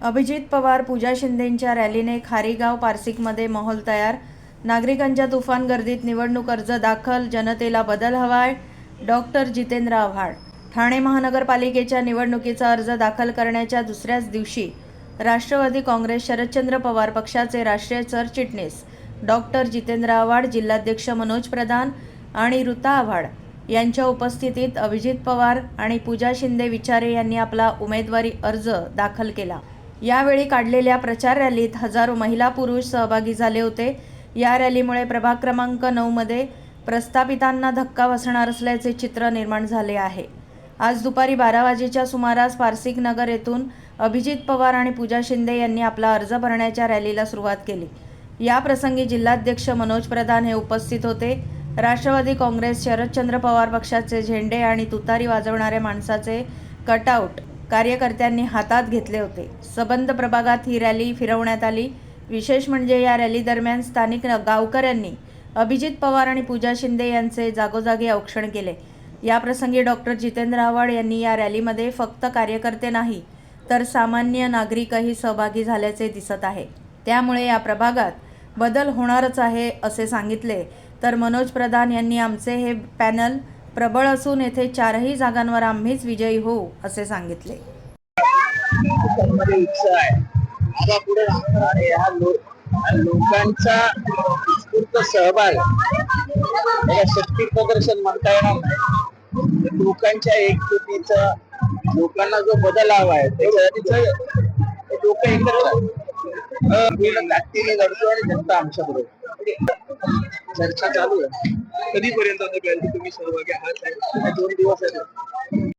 अभिजित पवार पूजा शिंदेंच्या रॅलीने खारीगाव पारसिकमध्ये माहोल तयार. नागरिकांच्या तुफान गर्दीत निवडणूक अर्ज दाखल जनतेला बदल हवाय डॉक्टर जितेंद्र आव्हाड. ठाणे महानगरपालिकेच्या निवडणुकीचा अर्ज दाखल करण्याच्या दुसऱ्याच दिवशी राष्ट्रवादी काँग्रेस शरदचंद्र पवार पक्षाचे राष्ट्रीय सरचिटणीस डॉक्टर जितेंद्र आव्हाड जिल्हाध्यक्ष मनोज प्रधान आणि ऋता आव्हाड यांच्या उपस्थितीत अभिजित पवार आणि पूजा शिंदे विचारे यांनी आपला उमेदवारी अर्ज दाखल केला. यावेळी काढलेल्या प्रचार रॅलीत हजारो महिला पुरुष सहभागी झाले होते. या रॅलीमुळे प्रभाग क्रमांक नऊमध्ये प्रस्थापितांना धक्का बसणार असल्याचे चित्र निर्माण झाले आहे. आज दुपारी बारा वाजेच्या सुमारास पारसिक नगर येथून अभिजित पवार आणि पूजा शिंदे यांनी आपला अर्ज भरण्याच्या रॅलीला सुरुवात केली. या प्रसंगी जिल्हाध्यक्ष मनोज प्रधान हे उपस्थित होते. राष्ट्रवादी काँग्रेस शरदचंद्र पवार पक्षाचे झेंडे आणि तुतारी वाजवणाऱ्या माणसाचे कटआउट कार्यकर्त्यांनी हातात घेतले होते. सबंध प्रभागात ही रॅली फिरवण्यात आली. विशेष म्हणजे या रॅली दरम्यान स्थानिक गावकऱ्यांनी अभिजित पवार आणि पूजा शिंदे यांचे जागोजागी औक्षण केले. या प्रसंगी डॉक्टर जितेंद्र आव्हाड यांनी या रॅलीमध्ये फक्त कार्यकर्ते नाही तर सामान्य नागरिकही सहभागी झाल्याचे दिसत आहे. त्यामुळे या प्रभागात बदल होणारच आहे असे सांगितले. तर मनोज प्रधान यांनी आमचे हे पॅनल प्रबळ असून येथे चारही जागांवर आम्हीच विजयी होऊ असे सांगितले. लोकांचा उत्स्फूर्त सहभाग याला शक्ती प्रदर्शन म्हणता येणार नाही. लोकांच्या एकजुटीचा लोकांना जो बदल हवा आहे त्याच्यासाठी लोक एकत्र पूर्ण ताकदीने लढतो आणि जनता आमच्या बरोबर म्हणजे चर्चा चालू आहे. कधीपर्यंत आता गॅलरी तुम्ही सहभागी आहात? दोन दिवस आहेत.